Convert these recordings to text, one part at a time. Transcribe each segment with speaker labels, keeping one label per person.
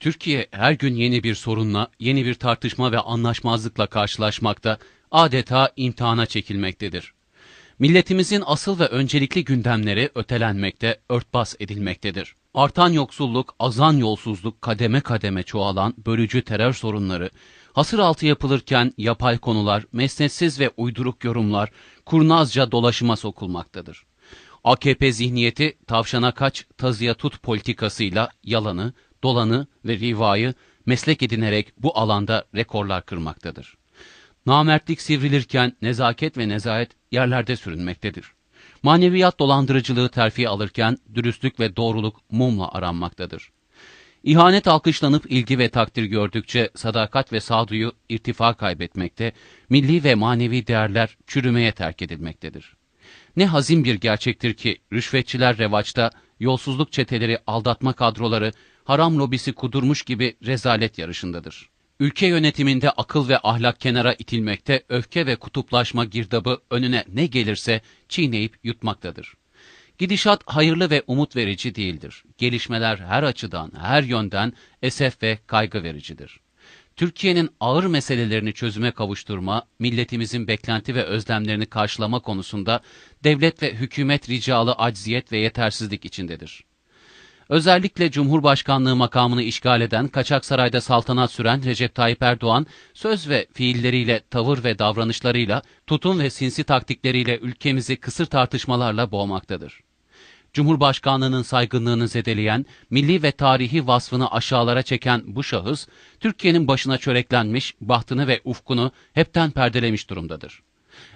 Speaker 1: Türkiye her gün yeni bir sorunla, yeni bir tartışma ve anlaşmazlıkla karşılaşmakta, adeta imtihana çekilmektedir. Milletimizin asıl ve öncelikli gündemleri ötelenmekte, örtbas edilmektedir. Artan yoksulluk, azan yolsuzluk, kademe kademe çoğalan bölücü terör sorunları, hasır altı yapılırken yapay konular, mesnetsiz ve uyduruk yorumlar kurnazca dolaşıma sokulmaktadır. AKP zihniyeti tavşana kaç, tazıya tut politikasıyla yalanı, dolanı ve rivayı meslek edinerek bu alanda rekorlar kırmaktadır. Namertlik sivrilirken nezaket ve nezahet yerlerde sürünmektedir. Maneviyat dolandırıcılığı terfi alırken dürüstlük ve doğruluk mumla aranmaktadır. İhanet alkışlanıp ilgi ve takdir gördükçe sadakat ve sağduyu irtifa kaybetmekte, milli ve manevi değerler çürümeye terk edilmektedir. Ne hazin bir gerçektir ki rüşvetçiler revaçta, yolsuzluk çeteleri, aldatma kadroları, haram lobisi kudurmuş gibi rezalet yarışındadır. Ülke yönetiminde akıl ve ahlak kenara itilmekte, öfke ve kutuplaşma girdabı önüne ne gelirse çiğneyip yutmaktadır. Gidişat hayırlı ve umut verici değildir. Gelişmeler her açıdan, her yönden esef ve kaygı vericidir. Türkiye'nin ağır meselelerini çözüme kavuşturma, milletimizin beklenti ve özlemlerini karşılama konusunda devlet ve hükümet ricalı acziyet ve yetersizlik içindedir. Özellikle Cumhurbaşkanlığı makamını işgal eden, kaçak sarayda saltanat süren Recep Tayyip Erdoğan, söz ve fiilleriyle, tavır ve davranışlarıyla, tutum ve sinsi taktikleriyle ülkemizi kısır tartışmalarla boğmaktadır. Cumhurbaşkanlığının saygınlığını zedeleyen, milli ve tarihi vasfını aşağılara çeken bu şahıs, Türkiye'nin başına çöreklenmiş, bahtını ve ufkunu hepten perdelemiş durumdadır.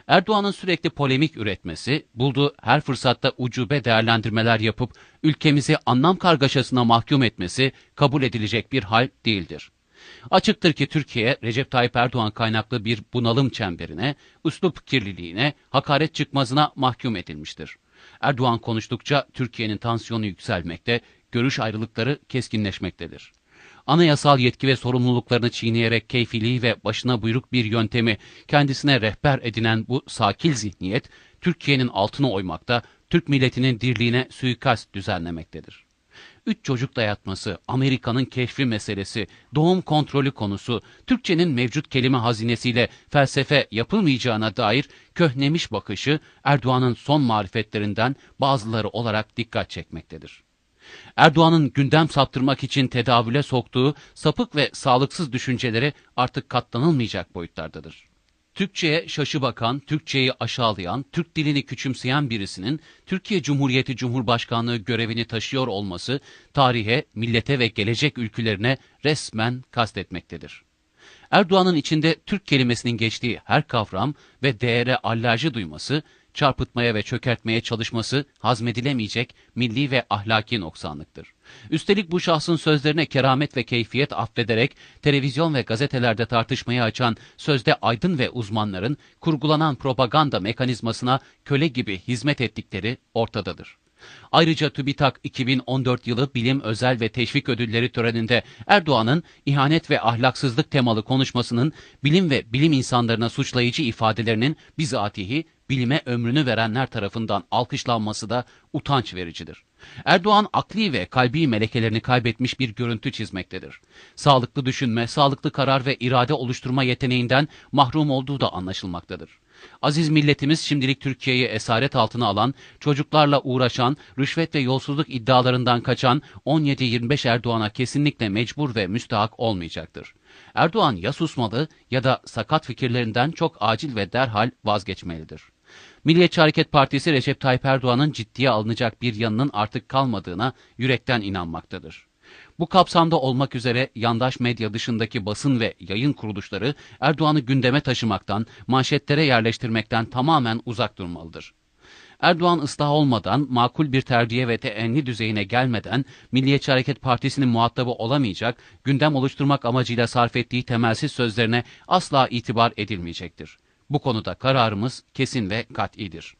Speaker 1: Erdoğan'ın sürekli polemik üretmesi, bulduğu her fırsatta ucube değerlendirmeler yapıp ülkemizi anlam kargaşasına mahkum etmesi kabul edilecek bir hal değildir. Açıktır ki Türkiye, Recep Tayyip Erdoğan kaynaklı bir bunalım çemberine, üslup kirliliğine, hakaret çıkmazına mahkum edilmiştir. Erdoğan konuştukça Türkiye'nin tansiyonu yükselmekte, görüş ayrılıkları keskinleşmektedir. Anayasal yetki ve sorumluluklarını çiğneyerek keyfiliği ve başına buyruk bir yöntemi kendisine rehber edinen bu sakil zihniyet, Türkiye'nin altına oymakta, Türk milletinin dirliğine suikast düzenlemektedir. Üç çocuk dayatması, Amerika'nın keşfi meselesi, doğum kontrolü konusu, Türkçenin mevcut kelime hazinesiyle felsefe yapılmayacağına dair köhnemiş bakışı Erdoğan'ın son marifetlerinden bazıları olarak dikkat çekmektedir. Erdoğan'ın gündem saptırmak için tedavüle soktuğu sapık ve sağlıksız düşünceleri artık katlanılmayacak boyutlardadır. Türkçe'ye şaşı bakan, Türkçeyi aşağılayan, Türk dilini küçümseyen birisinin Türkiye Cumhuriyeti Cumhurbaşkanlığı görevini taşıyor olması tarihe, millete ve gelecek ülkelerine resmen kastetmektedir. Erdoğan'ın içinde Türk kelimesinin geçtiği her kavram ve değere alerji duyması çarpıtmaya ve çökertmeye çalışması hazmedilemeyecek milli ve ahlaki noksanlıktır. Üstelik bu şahsın sözlerine keramet ve keyfiyet affederek televizyon ve gazetelerde tartışmaya açan sözde aydın ve uzmanların kurgulanan propaganda mekanizmasına köle gibi hizmet ettikleri ortadadır. Ayrıca TÜBİTAK 2014 yılı bilim özel ve teşvik ödülleri töreninde Erdoğan'ın ihanet ve ahlaksızlık temalı konuşmasının bilim ve bilim insanlarına suçlayıcı ifadelerinin bizatihi bilime ömrünü verenler tarafından alkışlanması da utanç vericidir. Erdoğan akli ve kalbi melekelerini kaybetmiş bir görüntü çizmektedir. Sağlıklı düşünme, sağlıklı karar ve irade oluşturma yeteneğinden mahrum olduğu da anlaşılmaktadır. Aziz milletimiz şimdilik Türkiye'yi esaret altına alan, çocuklarla uğraşan, rüşvet ve yolsuzluk iddialarından kaçan 17-25 Erdoğan'a kesinlikle mecbur ve müstahak olmayacaktır. Erdoğan ya susmalı ya da sakat fikirlerinden çok acil ve derhal vazgeçmelidir. Milliyetçi Hareket Partisi Recep Tayyip Erdoğan'ın ciddiye alınacak bir yanının artık kalmadığına yürekten inanmaktadır. Bu kapsamda olmak üzere yandaş medya dışındaki basın ve yayın kuruluşları Erdoğan'ı gündeme taşımaktan, manşetlere yerleştirmekten tamamen uzak durmalıdır. Erdoğan ıslah olmadan, makul bir terbiye ve teenni düzeyine gelmeden Milliyetçi Hareket Partisi'nin muhatabı olamayacak, gündem oluşturmak amacıyla sarf ettiği temelsiz sözlerine asla itibar edilmeyecektir. Bu konuda kararımız kesin ve kat'idir.